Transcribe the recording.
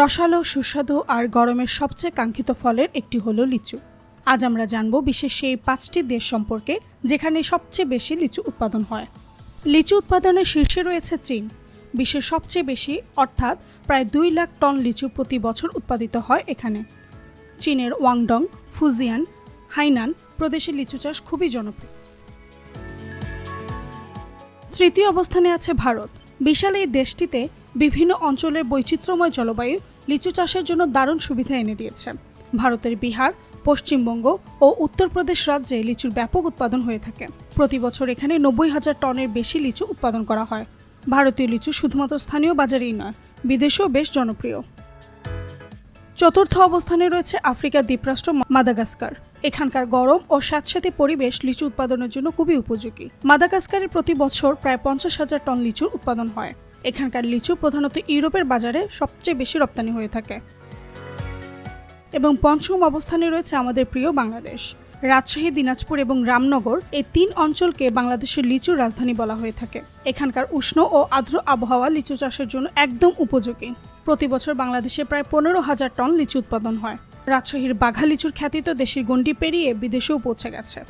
রসালো, সুস্বাদু আর গরমের সবচেয়ে কাঙ্ক্ষিত ফলের একটি হলো লিচু। আজ আমরা জানব বিশ্বের সেই পাঁচটি দেশ সম্পর্কে, যেখানে সবচেয়ে বেশি লিচু উৎপাদন হয়। লিচু উৎপাদনের শীর্ষে রয়েছে চীন। বিশ্বের সবচেয়ে বেশি, অর্থাৎ প্রায় দুই লাখ টন লিচু প্রতি বছর উৎপাদিত হয় এখানে। চীনের ওয়াংডং, ফুজিয়ান, হাইনান প্রদেশে লিচু চাষ খুবই জনপ্রিয়। তৃতীয় অবস্থানে আছে ভারত। বিশাল এই দেশটিতে বিভিন্ন অঞ্চলের বৈচিত্র্যময় জলবায়ু লিচু চাষের জন্য দারুণ সুবিধা এনে দিয়েছে। ভারতের বিহার, পশ্চিমবঙ্গ ও উত্তরপ্রদেশ রাজ্যে লিচুর ব্যাপক উৎপাদন হয়ে থাকে। প্রতি বছর এখানে নব্বই হাজার টনের বেশি লিচু উৎপাদন করা হয়। ভারতীয় লিচু শুধুমাত্র স্থানীয় বাজারেই নয়, বিদেশেও বেশ জনপ্রিয়। চতুর্থ অবস্থানে রয়েছে আফ্রিকার দ্বীপরাষ্ট্র মাদাগাস্কার। এখানকার গরম ও স্যাঁতস্যাঁতে পরিবেশ লিচু উৎপাদনের জন্য খুবই উপযোগী। মাদাগাস্কারে প্রতি বছর প্রায় পঞ্চাশ হাজার টন লিচুর উৎপাদন হয়। এখানকার লিচু প্রধানত ইউরোপের বাজারে সবচেয়ে বেশি রপ্তানি হয়ে থাকে। এবং পঞ্চম অবস্থানে রয়েছে আমাদের প্রিয় বাংলাদেশ। রাজশাহী, দিনাজপুর এবং রামনগর এই তিন অঞ্চলকে বাংলাদেশের লিচুর রাজধানী বলা হয়ে থাকে। এখানকার উষ্ণ ও আর্দ্র আবহাওয়া লিচু চাষের জন্য একদম উপযোগী। প্রতি বছর বাংলাদেশে প্রায় পনেরো হাজার টন লিচু উৎপাদন হয়। রাজশাহীর বাঘা লিচুর খ্যাতি তো দেশের গণ্ডি পেরিয়ে বিদেশেও পৌঁছে গেছে।